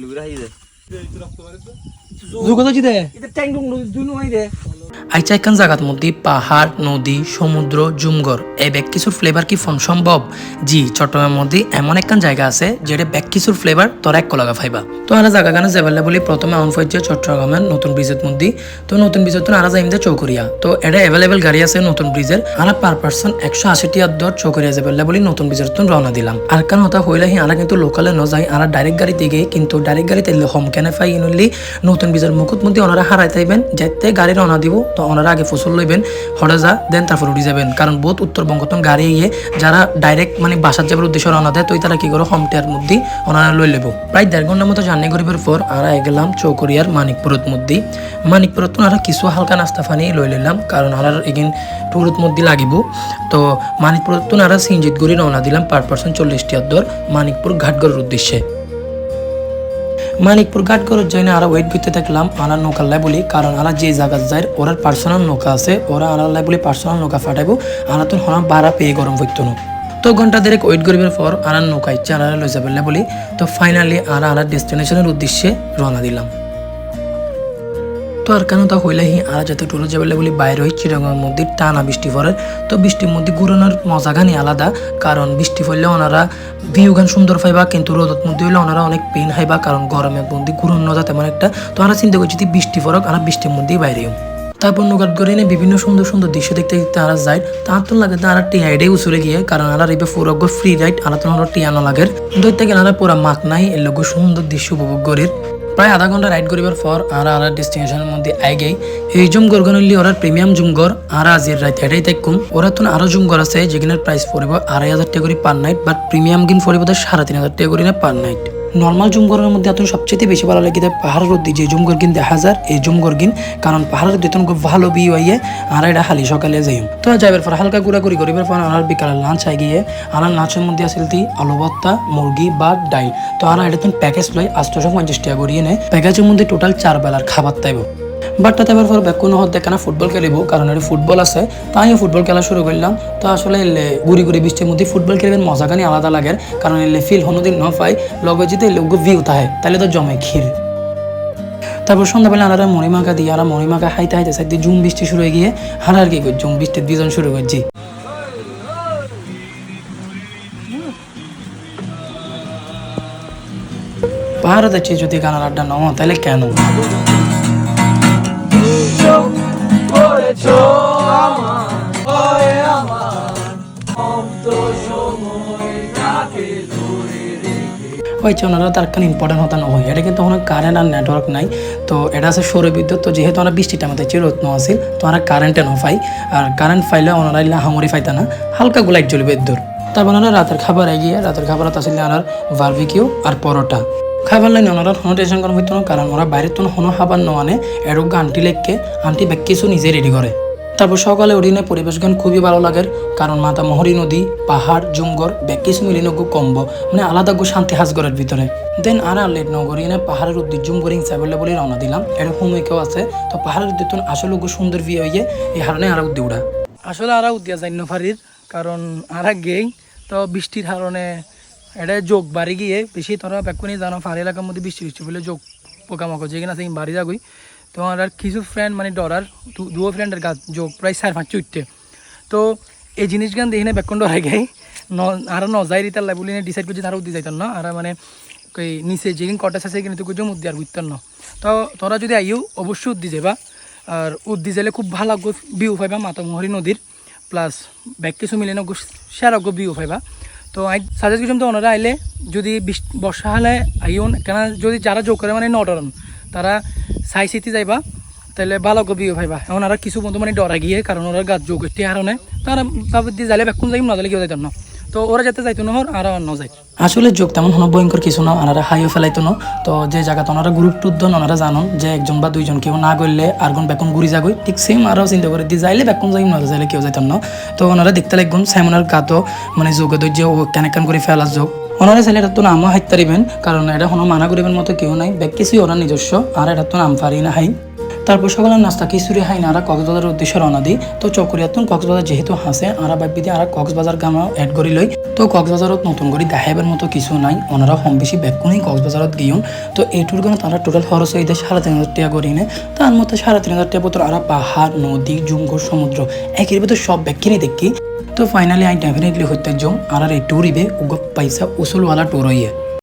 লুগুরা হই দে। যোগাযোগ দে। এটা ট্যাং ডুং দুই হই দে। আইচা একখান জায়গার মধ্যে পাহাড়, নদী, সমুদ্র জুমগর এই ব্যাগ কিছুর ফ্লেভার কি ফোন সম্ভব? জি, চট্টগ্রামের মধ্যে এমন একখান জায়গা আছে যেটা ব্যাগ কিছুর ফ্লেভার তোর এক কলাগা ফাইবা। তো আমরা জায়গা গানে যাবেলা বলি প্রথমে অন ফইছে চট্টগ্রামের নতুন ব্রিজের মধ্যে। তো নতুন ব্রিজের তো আরা যাইম চৌকরিয়া। তো এটা অ্যাভেলেবেল গাড়ি আছে নতুন ব্রিজের আর পার পার্সন একশো আশি টিয়ার দর চৌকরিয়া যাবেলা বলি নতুন ব্রিজের তো রওনা দিলাম। আর কারণ হতা হইলে হি আরা কিন্তু লোকালে ন যাই আর ডাইরেক্ট গাড়িতে গিয়ে কিন্তু ডাইরেক্ট গাড়িতে হোম কেনে ফাই নতুন ব্রিজের মুকুট মধ্যে ওনারা হারাই তাইবেন যেতে গাড়ি রওনা দিব, তো ওনারা আগে ফসল লইবেন হরে যা, দেন তারপর উঠে যাবেন। কারণ বহুত উত্তরবঙ্গ তো গাড়ি ইয়ে যারা ডাইরেক্ট মানে বাসার যাবার উদ্দেশ্যে রওনা দেয় তো তারা কি করো হোম টিয়ার মধ্যে ওনারা লই লেব প্রায় দেড় ঘণ্টার মতো জার্নি করিবার পর আমরা গেলাম চৌকরিয়ার মানিকপুরত মধ্যে মানিকপুরত তো আমরা কিছু হালকা নাস্তা ফানি লই নিলাম কারণ আর এগিন টুরত মধ্যে লাগিব। তো মানিকপুরত তো আমরা সিঞ্জিত গড়ি রওনা দিলাম পার পার্সন চল্লিশ টিয়ার দর মানিকপুর ঘাটগড়ের উদ্দেশ্যে। মানিকপুর ঘাট করার জন্য আরও ওয়েট করতে থাকলাম আনার নৌকা লাই বলি, কারণ আরা যে জায়গা যায় ওরার পার্সোনাল নৌকা আছে, ওরা আনার লাই বলি পার্সোনাল নৌকা ফাটাইবো আনা তো হনা বাড়া পেয়ে গরম হইতো না তো ঘণ্টা দেড়েক ওয়েট করিবার পর আনার নৌকা ইচ্ছা আনারা লই যাবেন বলি, তো ফাইনালি আর আনার ডেস্টিনেশনের উদ্দেশ্যে রওনা দিলাম। তো আর কেন তা হইলে হি আর যাতে টুরে যাবে বলি বাইরে হই চিরাঙ্গের মধ্যে টানা বৃষ্টি পড়ে। তো বৃষ্টির মধ্যে ঘুরানোর মজা গানি আলাদা, কারণ বৃষ্টি পড়লে ওনারা ভিউ গান সুন্দর পাইবা, কিন্তু রোদত মধ্যে হইলে ওনারা অনেক পেন হাইবা কারণ গরমের মধ্যে ঘুরানো যা তেমন একটা, তো আমরা চিন্তা করছি যদি বৃষ্টি পড়ক আর বৃষ্টির মধ্যেই বাইরে। তারপর নৌকার করে এনে বিভিন্ন সুন্দর সুন্দর দৃশ্য দেখতে দেখতে আরা যায়। তার তো লাগে তারা টি রাইডে উসুরে গিয়ে, কারণ আরা রিবে পুরো ফ্রি রাইড আরা তো টিয়ানো লাগের দৈতে গেলে আরা পুরা মাক নাই এর লোক সুন্দর দৃশ্য উপভোগ করির প্রায় আধা ঘণ্টা রাইড করিবার পর আর আর ডেস্টিনেশনের মধ্যে আই গেই এই জুম গরগনলি ওরা প্রিমিয়াম জুম গর আর আজির রাইত এটাই দেখুন ওরা তো আরও জুমগর আছে যেখানে প্রাইস পড়িব আড়াই হাজার টাকা করে পার নাইট বাট প্রিমিয়াম গিন পড়িব সাড়ে তিন হাজার টাকা করে না পার নাইট নর্মাল জুমগরের মধ্যে এখন সবচেয়ে বেশি ভালো লাগে পাহাড়ের রোদ্দি যে জুমগর গিন দেখা যায়, এই জুমগর গিন, কারণ পাহাড়ের দিতন খুব ভালো বিয়ে হইয়ে, আর এটা হালি সকালে যাই তো যাইবার পর হালকা ঘোরাঘুরি করি করিবার পর আর বিকালে লাঞ্চ আই গিয়ে আর লাঞ্চের মধ্যে আসিল তি আলু ভর্তা, মুরগি বা ডাইল। তো আর এটা প্যাকেজ লই আটশোশো পঞ্চাশ টাকা করিয়ে নেয় প্যাকেজের মধ্যে টোটাল চার বেলার খাবার তাইব। বাট তাতে এবার ব্যাক কোনো হতে কেনা ফুটবল খেলিব কারণ এটা ফুটবল আছে তাই ফুটবল খেলা শুরু করলাম তো আসলে এলে গুড়ি গুড়ি বৃষ্টির মধ্যে ফুটবল খেলবেন মজা গানি আলাদা লাগে কারণ এলে ফিল হনোদিন ন পাই লগে যদি ভিউ তাহে তাহলে তো জমে ক্ষীর তারপর সন্ধ্যাবেলা আনারা মণিমাখা দিয়ে আর মণিমাখা হাইতে হাইতে দিয়ে জুম বৃষ্টি শুরু হয়ে গিয়ে আর আর কি করি জুম বৃষ্টির দুজন শুরু করছি। পাহাড়ে যাচ্ছি যদি গানার আড্ডা নাও তাহলে কেন? হয়েছে ওনারা তার কারণ ইম্পর্টেন্ট হতে না হয় এটা কিন্তু ওনার কারেন্ট আর নেটওয়ার্ক নাই। তো এটা আছে সৌর বিদ্যুৎ। তো যেহেতু ওরা বৃষ্টিটা আমাদের চিরত ন আছিল, তো ওরা কারেন্টে ন পাই। আর কারেন্ট পাইলে ওনারা ইলা হামরি পাইতা না। হালকা গুলাইট জ্বলবে দূর তারপর ওনারা রাতের খাবার এগিয়ে রাতের খাবার আসলে ওনার বার্বিকিউ আর পরোটা। খাবার লাইনে ওনারা কোনো টেনশন করা হইতো না কারণ ওরা বাইরের তো কোনো খাবার ন আনে এরকম আন্টি লেখকে আন্টি ব্যাগ কিছু নিজে রেডি করে তারপর সকালে উঠিনে পরিবেশ গান খুবই ভালো লাগে। কারণ মাতা মহরী নদী পাহাড় জুমগর ব্যাগ কিছু মিলিয়ে গো কম্ব মানে আলাদা গো শান্তি হাজগরের ভিতরে দেন আর লেট নগরী এনে পাহাড়ের উদ্দিক জুম করি চাইবলে বলে রওনা দিলাম। এর ভূমিকাও আছে। তো পাহাড়ের উদ্দিক আসলে গো সুন্দর ভিউ হইয়ে, এই হারণে আর উদ্দি উড়া আসলে আর উদ্দিয়া যাই নফারির কারণ আর গেই, তো বৃষ্টির কারণে এটা যোগ বাড়ি গিয়ে বেশি তোরা বেকুনি জানো ফাড়ি এলাকার মধ্যে বৃষ্টি বৃষ্টি বলে যোগ পোকামাকড় যেখানে আছে বাড়ি যাগুই তো আর কিছু ফ্রেন্ড মানে ডরার দুও ফ্রেন্ডের গাছ যোগ প্রায় চার পাঁচ উঠতে তো এই জিনিস গান দেখি না বেকুন ডরাই গাই। ন আর ন যাই রিতার লাই বলি ডিসাইড করছি তারা উদ্দি যাইতাম না আর মানে ওই নিচে যেদিন কটাস আছে কিন্তু কিছু উদ্দি আর বুঝতাম না। তো তোরা যদি আইও অবশ্যই উদ্দি যাবা আর উদ্দি যাইলে খুব ভালো ভিউ পাইবা মাতামহরি নদীর প্লাস ব্যাগ কিছু মিলে না সেরা ভিউ পাইবা। তো আই সাজেস্ট করছিলাম তো ওনারা আইলে যদি বর্ষা হলে আইন কেন যদি যারা যোগ করে মানে নটরন, তারা সাই সিটি যাইবা তাহলে ভালো কবি ভাইবা। এখন আর কিছু বন্ধু মানে ডরা গিয়ে কারণ ওরা গাছ যোগ হচ্ছে হারণে তারা তারপর দিয়ে যাইলে বেকুন যাইম, না যাইলে কেউ যাইতাম না। তো ওরা যাতে যাইতো না আর ন যাই আসলে যোগ তেমন কোনো ভয়ঙ্কর কিছু না, ওনারা হাইও ফেলাইতো না। তো যে জায়গাতে ওনারা গ্রুপ টুর দেন, ওনারা জানন যে একজন বা দুইজন কেউ না করলে আর কোন বেকুন ঘুরি যাগই ঠিক সেম আরও চিন্তা করে দিয়ে যাইলে বেকুন যাই না যাইলে কেউ যাইতাম না। তো ওনারা দেখতে লাগবেন সাইমনের গাতো মানে যোগে যে ও কেন কেন করে ফেলার যোগ। ওনারা চাইলে এটা তো নামও হাইতে পারিবেন কারণ এটা কোনো মানা করিবেন মতো কেউ নাই। ব্যাগ কিছুই ওরা নিজস্ব, আর এটা তো নাম পারি না হাই তারপর সকালের নাস্তা খিচুড়ি হাই না, আর কক্সবাজারের উদ্দেশ্যে রওনা দিই। তো চকরিয়াতুন কক্সবাজার যেহেতু হাসে, আরা দিয়ে আর কক্সবাজার গামা এড করি লই, তো কক্সবাজারত নতুন করে দেখাইবার মতো কিছু নাই। ওনারা কম বেশি ব্যাকুনই কক্সবাজারত গিয়ন। তো এইটুর কারণে তারা টোটাল খরচ হয়ে দেয় সাড়ে তিন হাজার টাকা করি নে। তার মধ্যে সাড়ে তিন হাজার টাকা পত্র আর পাহাড়, নদী জঙ্গল সমুদ্র, একের ভিতর সব ব্যাকিনি দেখি। তো ফাইনালি আই ডেফিনেটলি হইতে জম। আর এই ট্যুর ইবে উগ পয়সা উসুলওয়ালা ট্যুর হইয়ে।